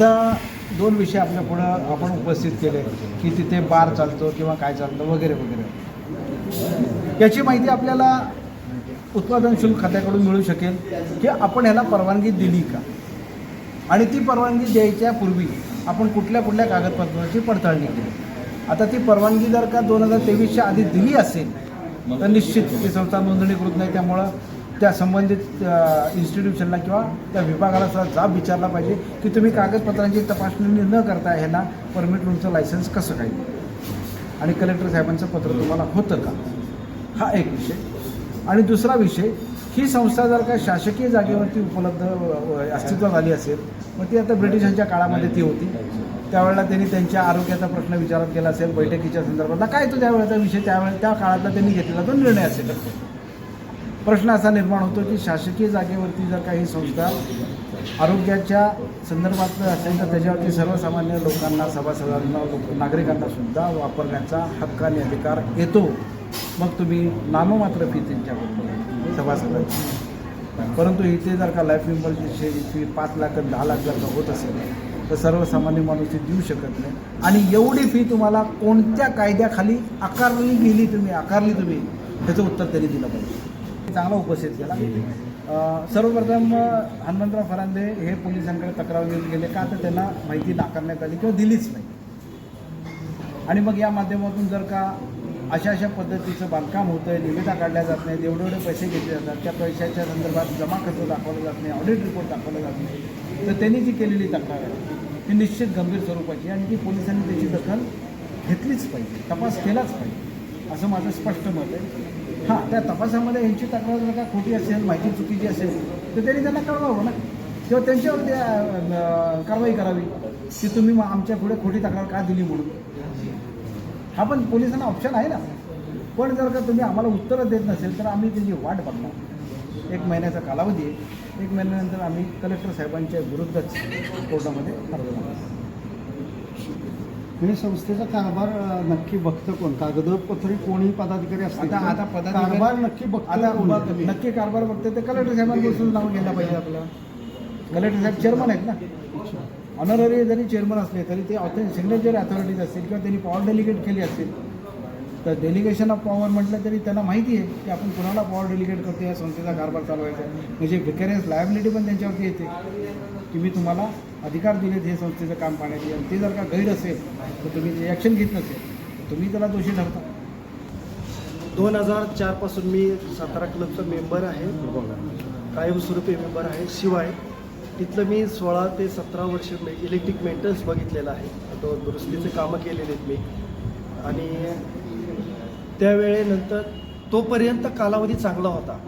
आता दोन विषय आपल्या पुढं आपण उपस्थित केले की तिथे बार चालतो किंवा काय चालतं वगैरे वगैरे. याची माहिती आपल्याला उत्पादन शुल्क खात्याकडून मिळू शकेल की आपण ह्याला परवानगी दिली का? आणि ती परवानगी द्यायच्या पूर्वी आपण कुठल्या कुठल्या कागदपत्राची पडताळणी केली? आता ती परवानगी जर का दोन हजार तेवीसच्या आधी दिली असेल तर निश्चित ती संस्था नोंदणीकृत नाही त्यामुळं त्या संबंधित इन्स्टिट्यूशनला किंवा त्या विभागाला सुद्धा जाब विचारला पाहिजे की तुम्ही कागदपत्रांची तपासणी न करता ह्यांना परमिट रूमचं लायसन्स कसं काय? आणि कलेक्टर साहेबांचं पत्र तुम्हाला होतं का? हा एक विषय. आणि दुसरा विषय ही संस्था जर का शासकीय जागेवरती उपलब्ध अस्तित्वात आली असेल मग ती आता ब्रिटिशांच्या काळामध्ये ती होती. त्यावेळेला त्यांनी त्यांच्या आरोग्याचा प्रश्न विचारात केला असेल बैठकीच्या संदर्भातला. काय तो त्यावेळेचा विषय? त्यावेळेला त्या काळातला त्यांनी घेतलेला तो निर्णय असेल. प्रश्न असा निर्माण होतो की शासकीय जागेवरती जर काही संस्था आरोग्याच्या संदर्भात असेल तर त्याच्यावरती सर्वसामान्य लोकांना सभासदांना लोक नागरिकांना सुद्धा वापरण्याचा हक्क आणि अधिकार येतो. मग तुम्ही नाममात्र फी त्यांच्याकडून सभासदांची. परंतु इथे जर का लाईफ मेंबरची फी पाच लाख दहा लाख जर का होत असेल तर सर्वसामान्य माणूस ती देऊ शकत नाही. आणि एवढी फी तुम्हाला कोणत्या कायद्याखाली आकारली गेली तुम्ही आकारली तुम्ही त्याचं उत्तर त्यांनी दिलं पाहिजे. चांगला उपस्थित केला. सर्वप्रथम हनुमंतराव फरांदे हे पोलिसांकडे तक्रार घेऊन गेले. का तर त्यांना माहिती नाकारण्यात आली किंवा दिलीच नाही. आणि मग या माध्यमातून जर का अशा अशा पद्धतीचं बांधकाम होतं आहे निविदा काढल्या जात नाहीत एवढे एवढे पैसे घेतले जातात त्या पैशाच्या संदर्भात जमा खर्च दाखवला जात नाही ऑडिट रिपोर्ट दाखवला जात नाही तर त्यांनी जी केलेली तक्रार आहे ती निश्चित गंभीर स्वरूपाची आणि ती पोलिसांनी त्याची दखल घेतलीच पाहिजे तपास केलाच पाहिजे असं माझं स्पष्ट मत आहे. हां त्या तपासामध्ये यांची तक्रार जर का खोटी असेल माहिती चुकीची असेल तर त्यांनी त्यांना कळवावं ना? किंवा त्यांच्यावर त्या कारवाई करावी की तुम्ही मग आमच्या पुढे खोटी तक्रार का दिली म्हणून? हा पण पोलिसांना ऑप्शन आहे ना. पण जर का तुम्ही आम्हाला उत्तरं देत नसेल तर आम्ही त्यांची वाट बघणार. एक महिन्याचा कालावधी आहे. एक महिन्यानंतर आम्ही कलेक्टर साहेबांच्या विरुद्धच कोर्टामध्ये अर्ज म्हणजे संस्थेचा कारभार नक्की बघतं कोण? कागदपत्री कोणी पदाधिकारी असतील आता आता पदाधिकारी- कारभार नक्की बघतं नक्की कारभार बघते ते कलेक्टर साहेबांपासून नाव घ्यायला पाहिजे आपलं कलेक्टर साहेब चेअरमन आहेत ना? ऑनररी जरी चेअरमन असले तरी ते ऑथेंट सिग्नेचर अथॉरिटीज असतील किंवा त्यांनी पॉवर डेलिगेट केली असेल तर डेलिगेशन ऑफ पॉवर म्हटलं तरी त्यांना माहिती आहे की आपण कुणाला पॉवर डेलिगेट करतो या संस्थेचा कारभार चालवायचा आहे. म्हणजे विकॅरियस लायबिलिटी पण त्यांच्यावरती येते. की मी तुम्हाला अधिकार दिलेत हे संस्थेचं काम पाहण्याची. आणि ते जर का गैर असेल तर तुम्ही ॲक्शन घेत नसेल तुम्ही त्याला दोषी ठरता. दोन हजार चारपासून मी सातारा क्लबचा मेंबर आहे. कायमस्वरूपी मेंबर आहे. शिवाय तिथलं मी सोळा ते सतरा वर्ष इलेक्ट्रिक मेंटेनन्स बघितलेला आहे. तो दुरुस्तीचे कामं केलेले आहेत मी. आणि त्यावेळेनंतर तोपर्यंत कालावधी चांगला होता.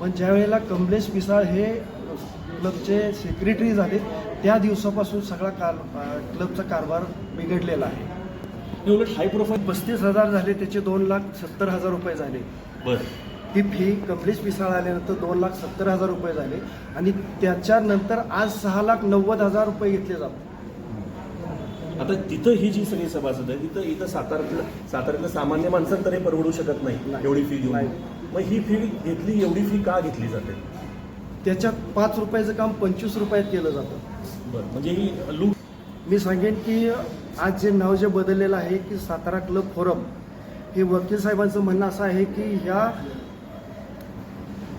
पण ज्यावेळेला कमलेश मिसाळ हे क्लबचे सेक्रेटरी झाले. त्या दिवसापासून सगळा कार क्लबचा कारभार बिघडलेला आहे. उलट हाय प्रोफाईल पस्तीस हजार झाले त्याचे दोन लाख सत्तर हजार रुपये झाले. बरं. ही फी कमलेश मिसाळ आल्यानंतर दोन लाख सत्तर हजार रुपये झाले. आणि त्याच्यानंतर आज सहा लाख नव्वद हजार रुपये घेतले जातात. आता तिथं ही जी सगळी सभासद आहे तिथं इथं साताऱ्यातलं साताऱ्यातलं सामान्य माणसांना तर हे परवडू शकत नाही. एवढी फी नाही. मग ही फी घेतली एवढी फी का घेतली जाते? त्याच्यात पाच रुपयाचं काम पंचवीस रुपयात केलं जातं. बरं म्हणजे ही लूट मी सांगेन की आज जे नाव जे बदललेलं आहे की सातारा क्लब फोरम हे वकील साहेबांचं म्हणणं असं आहे की ह्या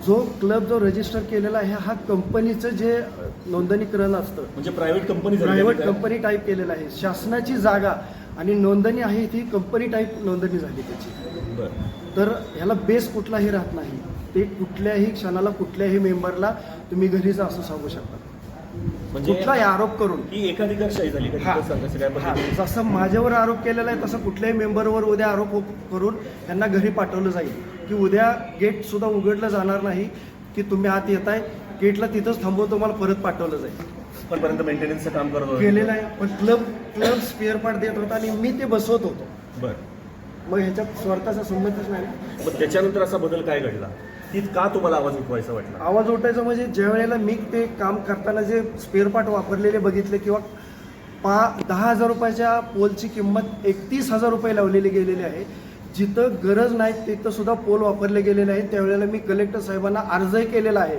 जो क्लब जो रजिस्टर केलेला आहे हा कंपनीचं जे नोंदणीकरण असतं म्हणजे private company private company type केलेलं आहे. शासनाची जागा आणि नोंदणी आहे ती कंपनी टाईप नोंदणी झाली त्याची. बरं. तर ह्याला बेस कुठलाही राहत नाही. ते कुठल्याही क्षणाला कुठल्याही मेंबरला तुम्ही घरी जा असं सांगू शकता. म्हणजे कुठलाही आरोप करून. ही एकाधिकारशाही झाली हा. हा, जसं माझ्यावर आरोप केलेला आहे तसं कुठल्याही मेंबरवर उद्या आरोप हो- करून त्यांना घरी पाठवलं जाईल. की उद्या गेट सुद्धा उघडलं जाणार नाही की तुम्ही आत येताय गेटला तिथंच थांबवून तुम्हाला परत पाठवलं जाईल. पर्यंत मेंटेनन्सचं काम करत होते. केलेलं आहे पण क्लब क्लब स्पेअर पार्ट देत होता आणि मी ते बसवत होतो. बरं. मग ह्याच्यात स्वार्थाचा संबंधच नाही मग त्याच्यानंतर असा बदल काय घडला? की का तुम्हाला आवाज उठवायचा वाटला? आवाज उठायचा म्हणजे ज्या वेळेला मी ते काम करताना जे स्पेअर पार्ट वापरलेले बघितले किंवा पा दहा हजार रुपयाच्या पोलची किंमत एकतीस हजार रुपये लावलेली गेलेली आहे. जिथं गरज नाही तिथं सुद्धा पोल वापरले गेलेले आहेत. त्यावेळेला मी कलेक्टर साहेबांना अर्जही केलेला आहे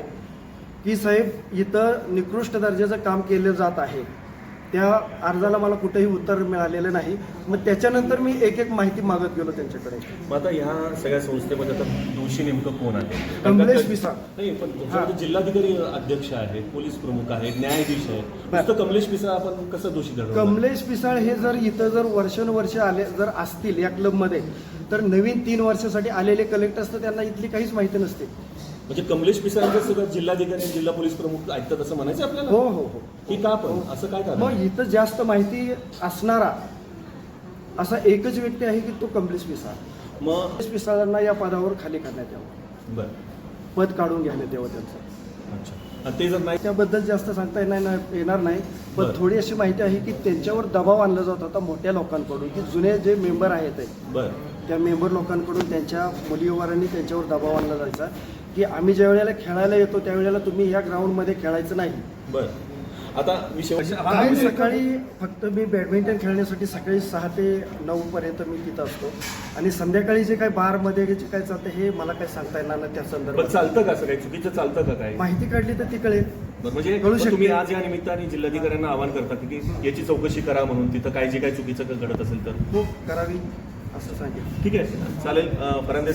की साहेब इथं निकृष्ट दर्जाचं काम केलं जात आहे. त्या अर्जाला मला कुठेही उत्तर मिळालेलं नाही. मग त्याच्यानंतर मी एक एक माहिती मागत गेलो त्यांच्याकडे. मग आता ह्या सगळ्या संस्थेमध्ये आता दोषी नेमकं कोण आहे कमलेश पिसाळ. नाही पण तुमच्याकडे जिल्हाधिकारी अध्यक्ष आहेत पोलीस प्रमुख आहेत न्यायाधीश. नुसतं कमलेश पिसाळ आपण कसं दोषी कमलेश पिसाळ हे जर इथं जर वर्षानुवर्ष आले जर असतील या क्लबमध्ये तर नवीन तीन वर्षासाठी आलेले कलेक्टर्स तर त्यांना इथली काहीच माहिती नसते. म्हणजे कमलेश पिसाळांचं सगळं जिल्हाधिकारी आणि जिल्हा पोलीस प्रमुख ऐकतात असं म्हणायचं हो आपल्याला? हो हो की का पण? असं काय कारण? मग इथं जास्त माहिती असणारा असा एकच व्यक्ती आहे की तो कमलेश पिसाळ मग? कमलेश पिसाळांना या पदावर खाली करण्यात यावं. बर. पद काढून घेण्यात यावं त्यांचं. अच्छा. आणि ते जर नाही त्याबद्दल जास्त सांगता येणार नाही येणार नाही. पण बरं. थोडी अशी माहिती आहे की त्यांच्यावर दबाव आणला जात होता मोठ्या लोकांकडून की जुने जे मेंबर आहेत बर. त्या मेंबर लोकांकडून त्यांच्या मुलीवरांनी त्यांच्यावर दबाव आणला जायचा. की आम्ही ज्या वेळेला खेळायला येतो त्यावेळेला तुम्ही ह्या ग्राउंडमध्ये खेळायचं नाही. बर. आता विषय काय सकाळी फक्त मी बॅडमिंटन खेळण्यासाठी सकाळी सहा ते नऊ पर्यंत मी तिथं असतो. आणि संध्याकाळी जे काय बारमध्ये जे काय चालतं हे मला काही सांगता येणार नाही त्या संदर्भात. चालतं का असं काही चुकीचं चालतं का काय माहिती काढली तर ती कळेल. बरं, म्हणजे कळू. तुम्ही आज या निमित्ताने जिल्हाधिकाऱ्यांना आवाहन करता की याची चौकशी करा म्हणून तिथं काय जे काय चुकीचं घडत असेल तर. हो करावी असं सांगेल. ठीक आहे. चालेल फरांदे